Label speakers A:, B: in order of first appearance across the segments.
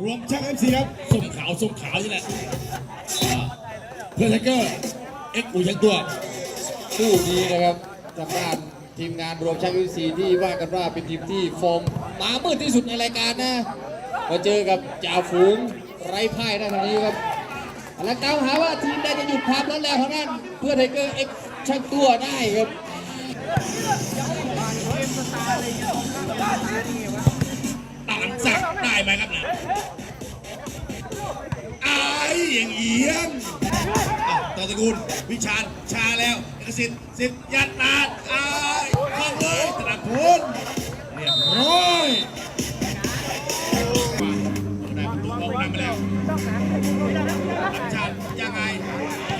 A: รวมช่างเอ็มซีครับส้มขาวส้มขาวนี่แหละอ่าเพื่อนไทเกอร์เอ็กซ์อูช่างตัว
B: คู่นี้นะครับทางด้านทีมงานรวมช่างยูซีที่ว่ากันว่าเป็นทีมที่ฟอร์มมามืดที่สุดในรายการนะมาเจอกับจ่าฝูงไร้พ่ายนะทางนี้ครับแล้วกล่าวหาว่าทีมใดจะหยุดความร้อนแรงของนั่นเพื่อไทเกอร์เอ็กซ์ช่างตัวได้ครับ
A: ได้ไหมครับเนี่ยไอ้เอียงเอียงอะต่อตระกูลวิชาญชาแล้วเอกสิทธิ์สิทธิ์ยัดนาดไอ้เข้าเลยธนพลเรียบร้อยได้ประตูมองนำไปแล้ววิชาญยังไง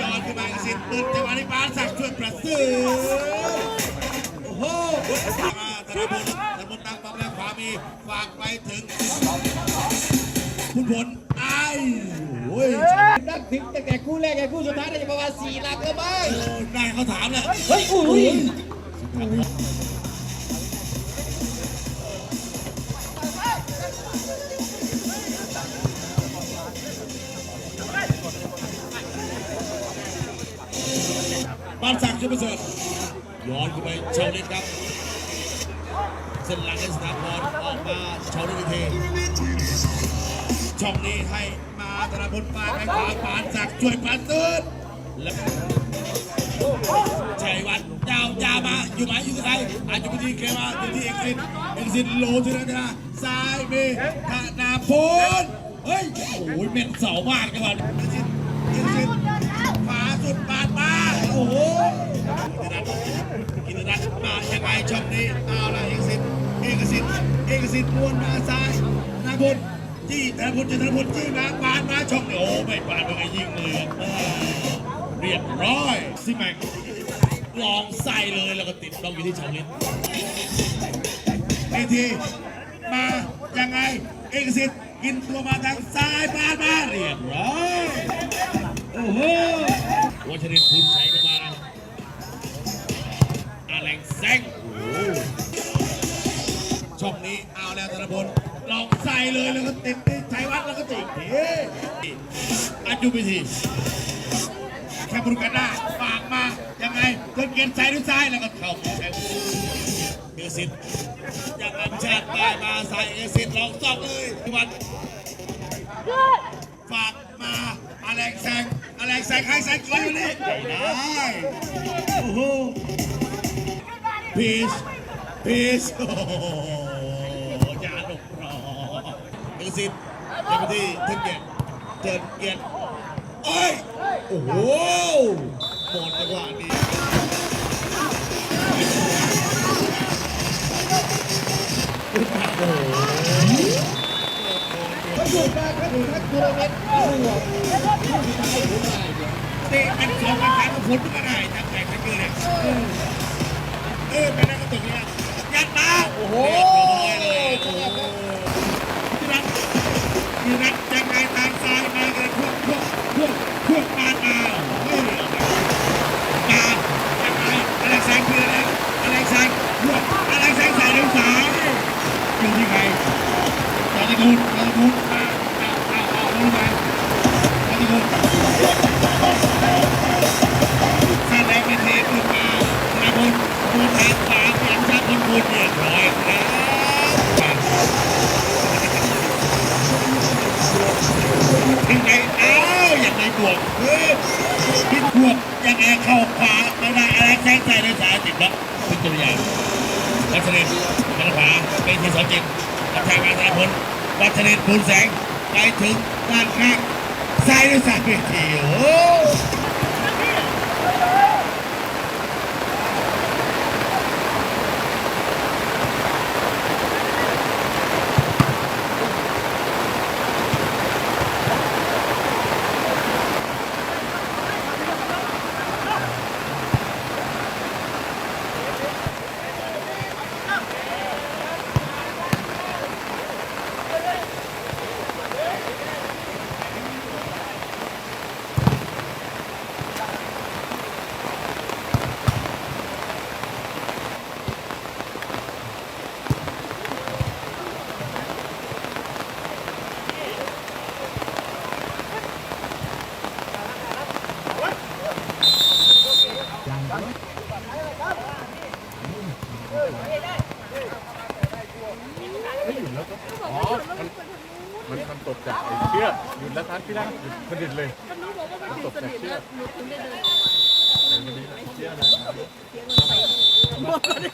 A: ย้อนขึ้นมาเอกสิทธิ์ปืนจังหวะนี้ปานสักดิ์ช่วยประเสริฐโอ้โหมาธนพลธนพลตั้งปั๊มแล้ว มีฝากไปถึง คุณผลไอ้โอ้ย
B: นักถึงตั้งแต่คู่แรกกับคู่สุดท้ายน่าจะประมาณสี่หลักแล้วบ้าง
A: นายเขาถามเลย
B: เฮ้ยอุ้ย
A: บ้านสักดิ์ช่วยประเสริฐย้อนขึ้นไปเชาลิตครับ เส้นหลังในสนามบอลออกมาเชาลิตอีกทีช่องนี้ให้มาธนพลปาไปขวาปานสักช่วยประเสริฐแล้วชัยวัฒน์ยาวยาวมาอยู่ไหมอยู่ที่ไหนอาจจะไปที่เคมาอยู่ที่เอกสิทธิ์เอกสิทธิ์โลที่นั่นนะซ้ายมีธนาพลเฮ้ยโอ้ยเม็ดเสามากจังหวะเอกสิทธิ์เอกสิทธิ์ขวาสุดปาดมาโอ้โหกินนัทมายังไงช่องนี้เอาละเอกสิทธิ์ เอกสิทธิ์เอกสิทธิ์ม้วนมาซ้ายธนาพลจี้ธนาพลจี้ธนาพลจี้มาปาดมาช่องนี้โอ้ไม่ปาดมันก็ยิงมือเรียบร้อยซิแม็กลองใส่เลยแล้วก็ติดลองอยู่ที่ชาวลิตอีกทีมายังไงเอกสิทธิ์กินตัวมาทางซ้ายปาดมาเรียบร้อยโอ้โหวัชรินทร์คุณใช้เเลยแล้วก็ติดที่ชัยวัฒน์แล้วก็ติดเฮ้อัดอยู่ไปทีแค่บรุกันหน้าฝากมา ยังไงจนเกียนซ้ายด้วยซ้ายแล้วก็เข้าของแอลเอซิดยังอันชาติได้มาใส่เอซิดลองซอกเลยทุกวันฝากมาอาแรแซงอาแรแซงให้แซงก่อนอยู่นี่ไม่ได้โอ้โหพีชพีชโอ้โหยาหลงรอ เอซิดเต็มที่ถึงเกียรติเจิดเกียรติเอ้ยโอ้โหหมดจังหวะนี้โอ้โห
B: เขาหยุดมาแค่ถึงทักกิโลเมตรครึ่งหรอกคู่สุดท้ายผมได้เนี่
A: ตะเป็นสองเป็นสามกับผลก็ได้จากแข่งขันเกินเนี่ยเออเป็นนักตกเนี่ยยัดมาโอ้โห ขวาไม่ได้อะไรแซงใส่ในสายติดบล็อกเป็นตัวอย่างวัชรินทร์ธนภาเป็นที่สองจิตกระชากมาธนพล วัชรินทร์ภูลแสงไปถึงด้านข้างซ้ายด้วยซ้ายเวทีโอ้
C: อ๋อมันมันมันตกจากไอ้เชือกหยุดแล้วทันพี่นะหยุดสนิทเลย
D: ก็รู้บอกว่ามันติดสนิทแล้วหนูถึงได้เดินออกมา
C: เดี๋ยวมันดีเชือกนะ
D: หมดเลย